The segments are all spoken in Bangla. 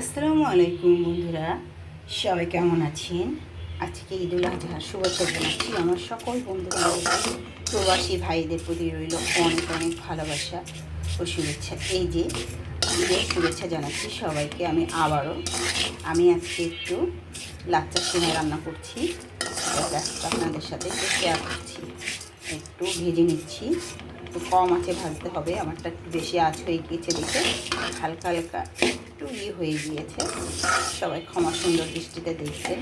আসসালামু আলাইকুম বন্ধুরা, সবাই কেমন আছেন? আজকে ঈদুল আজহার শুভেচ্ছা জানাচ্ছি আমার সকল বন্ধুরা প্রবাসী ভাইদের প্রতি রইল অনেক অনেক ভালোবাসা ও শুভেচ্ছা। এই যে, ঈদের শুভেচ্ছা জানাচ্ছি সবাইকে, আমি আবারও, আমি আজকে একটু লাচ্চা সিমে রান্না করছি আপনাদের সাথে একটু শেয়ার করছি। একটু ভেজে নিচ্ছি, একটু কম আছে ভাজতে হবে, আমারটা একটু বেশি আঁচ হয়ে গিয়েছে দেখে, হালকা হালকা একটু ইয়ে হয়ে গিয়েছে। সবাই ক্ষমা সুন্দর দৃষ্টিতে দেখছে।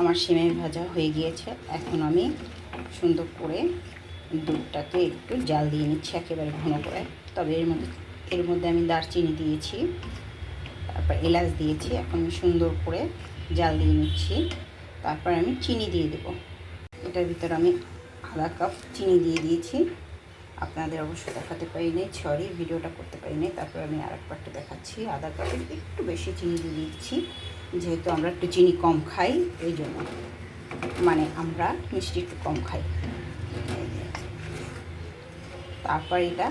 আমার সিমের ভাজা হয়ে গিয়েছে। এখন আমি সুন্দর করে দুধটাকে একটু জাল দিয়ে নিচ্ছি একেবারে ঘন করে। তবে এর মধ্যে এর মধ্যে আমি দারচিনি দিয়েছি, তারপর এলাচ দিয়েছি। এখন সুন্দর করে জাল দিয়ে নিচ্ছি। তারপর আমি চিনি দিয়ে দেবো। এটার ভিতরে আমি আধা কাপ চিনি দিয়ে দিয়েছি। আপনাদের অবশ্য দেখাতে পারি নাই সরি, ভিডিওটা করতে পারি নাই তারপর আমি আর একবারটা দেখাচ্ছি আধা কাপের একটু বেশি চিনি দিয়ে দিচ্ছি, যেহেতু আমরা একটু চিনি কম খাই ওই জন্য। মানে আমরা মিষ্টি একটু কম খাই। তারপর এটা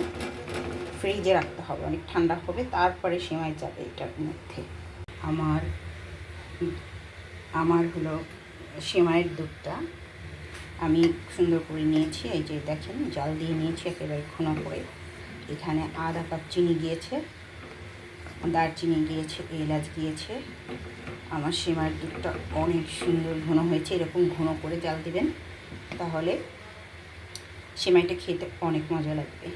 ফ্রিজে রাখতে হবে, অনেক ঠান্ডা হবে, তারপরে সেমাই যাবে এটার মধ্যে। আমার আমার হলো সেমাইয়ের দুধটা। আমি সুন্দর করে নিয়েছি, এই যে দেখেন, জাল দিয়ে নিয়েছি একেবারে ঘন করে। এখানে আধা কাপ চিনি গিয়েছে, দারচিনি গিয়েছে, এলাচ গিয়েছে। আমার সেমাইয়ের দুধটা অনেক সুন্দর ঘন হয়েছে, এরকম ঘন করে জাল দিবেন, তাহলে সেমাইটা খেতে অনেক মজা লাগবে।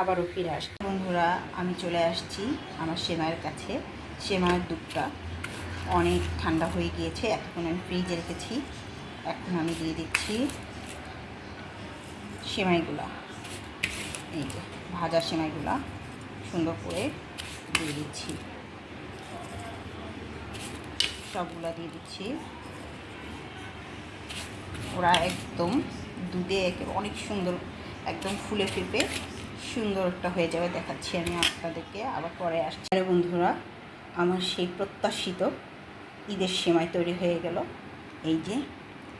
আবারও ফিরে আসছি। বন্ধুরা, আমি চলে আসছি আমার সেমাইয়ের কাছে। সেমাইয়ের দুধটা অনেক ঠান্ডা হয়ে গিয়েছে, এখন আমি ফ্রিজে রেখেছি। এখন আমি দিয়ে দিচ্ছি সেমাইগুলা। এই যে, ভাজা সেমাইগুলা সুন্দর করে দিয়ে দিচ্ছি। সবগুলা দিয়ে দিচ্ছি। ওরা একদম দুধে একেবারে অনেক সুন্দর, একদম ফুলে ফেপে সুন্দর একটা হয়ে যাবে, দেখাচ্ছি আমি আপনাদেরকে। আবার পরে আসছি। আরে বন্ধুরা, আমার সেই প্রত্যাশিত ঈদের সেমাই তৈরি হয়ে গেল। এই যে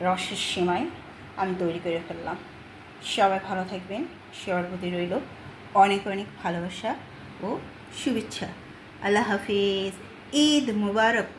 রসের সীমায় আমি তৈরি করে ফেললাম। সবাই ভালো থাকবেন, সবার প্রতি রইল অনেক অনেক ভালোবাসা ও শুভেচ্ছা। আল্লাহ হাফিজ, ঈদ মুবারক।